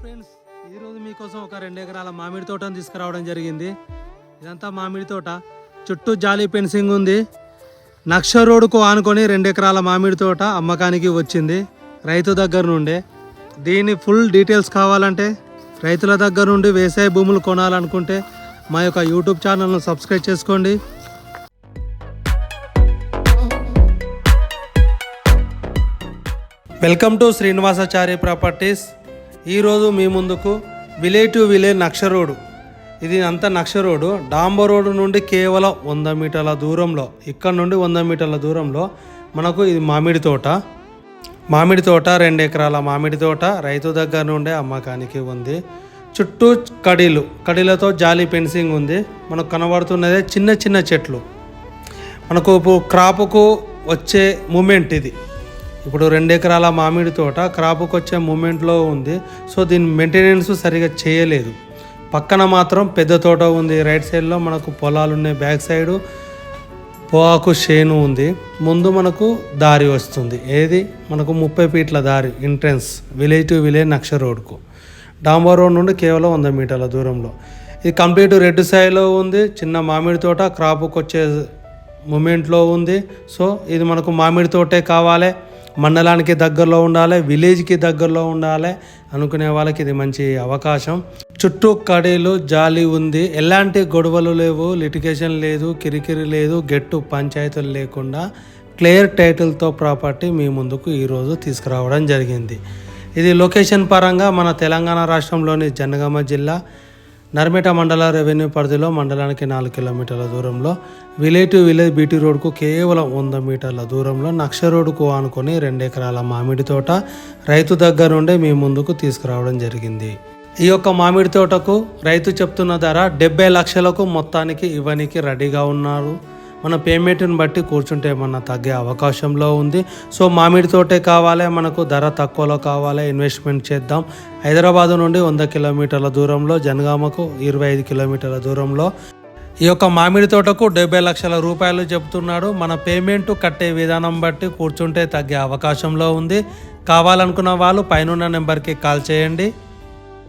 Friends ఈరోజు మీకోసం ఒక రెండు ఎకరాల మామిడి తోటను తీసుకురావడం జరిగింది. ఇదంతా మామిడి తోట. చుట్టూ జాలీ ఫెన్సింగ్ ఉంది. నక్ష రోడ్డుకు ఆనుకొని రెండు ఎకరాల మామిడి తోట అమ్మకానికి వచ్చింది. రైతు దగ్గర నుండే. దీని ఫుల్ డీటెయిల్స్ కావాలంటే రైతుల దగ్గర నుండి వ్యవసాయ భూములు కొనాలనుకుంటే మా యొక్క యూట్యూబ్ ఛానల్ను సబ్స్క్రైబ్ చేసుకోండి. Welcome to Srinivasachari properties. ఈరోజు మీ ముందుకు విలే టు విలే నక్ష రోడ్డు ఇది అంతా నక్ష రోడ్డు డాంబర్ రోడ్డు నుండి కేవలం వంద మీటర్ల దూరంలో ఇక్కడ నుండి వంద మీటర్ల దూరంలో మనకు ఇది మామిడి తోట. మామిడి తోట రెండు ఎకరాల మామిడి తోట రైతు దగ్గర నుండే అమ్మకానికి ఉంది. చుట్టూ కడీలు కడీలతో జాలి ఫెన్సింగ్ ఉంది. మనకు కనబడుతున్నదే చిన్న చిన్న చెట్లు. మనకు ఇప్పుడు క్రాప్కు వచ్చే మూమెంట్ ఇది. ఇప్పుడు రెండు ఎకరాల మామిడి తోట క్రాప్కి వచ్చే మూమెంట్లో ఉంది సో దీని మెయింటెనెన్స్ సరిగా చేయలేదు. పక్కన మాత్రం పెద్ద తోట ఉంది రైట్ సైడ్లో మనకు పొలాలు ఉన్నాయి బ్యాక్ సైడు పొగాకు షేను ఉంది. ముందు మనకు దారి వస్తుంది. ఏది? మనకు ముప్పై ఫీట్ల దారి ఎంట్రన్స్ విలేజ్ టు విలేజ్ నక్ష రోడ్కు. డాంబర్ రోడ్ నుండి కేవలం వంద మీటర్ల దూరంలో. ఇది కంప్లీట్ రెడ్ సాయిలో ఉంది చిన్న మామిడి తోట క్రాప్కి వచ్చే మూమెంట్లో ఉంది. సో ఇది మనకు మామిడి తోటే కావాలి. మండలానికి దగ్గరలో ఉండాలి విలేజ్కి దగ్గరలో ఉండాలి అనుకునే వాళ్ళకి ఇది మంచి అవకాశం. చుట్టూ కడీలు జాలి ఉంది. ఎలాంటి గొడవలు లేవు లిటిగేషన్ లేదు కిరికిరి లేదు గెట్టు పంచాయతీలు లేకుండా క్లియర్ టైటిల్తో ప్రాపర్టీ మీ ముందుకు ఈరోజు తీసుకురావడం జరిగింది. ఇది లొకేషన్ పరంగా మన తెలంగాణ రాష్ట్రంలోని జనగామ జిల్లా. నర్మేట మండల రెవెన్యూ పరిధిలో మండలానికి నాలుగు కిలోమీటర్ల దూరంలో విలేజ్ టు విలేజ్ బీటీ రోడ్కు కేవలం వంద మీటర్ల దూరంలో నక్ష రోడ్కు ఆనుకొని రెండు ఎకరాల మామిడి తోట రైతు దగ్గర నుండే మీ ముందుకు తీసుకురావడం జరిగింది. ఈ యొక్క మామిడి తోటకు రైతు చెప్తున్న ధర డెబ్బై లక్షలకు మొత్తానికి ఇవ్వనికి రెడీగా ఉన్నారు. మన పేమెంట్ని బట్టి కూర్చుంటే ఏమన్నా తగ్గే అవకాశంలో ఉంది. సో మామిడి తోటే కావాలి మనకు ధర తక్కువలో కావాలి ఇన్వెస్ట్మెంట్ చేద్దాం. హైదరాబాద్ నుండి వంద కిలోమీటర్ల దూరంలో జనగామకు ఇరవై ఐదు కిలోమీటర్ల దూరంలో. ఈ యొక్క మామిడి తోటకు డెబ్బై లక్షల రూపాయలు చెబుతున్నాడు. మన పేమెంట్ కట్టే విధానం బట్టి కూర్చుంటే తగ్గే అవకాశంలో ఉంది. కావాలనుకున్న వాళ్ళు పైనున్న నెంబర్కి కాల్ చేయండి.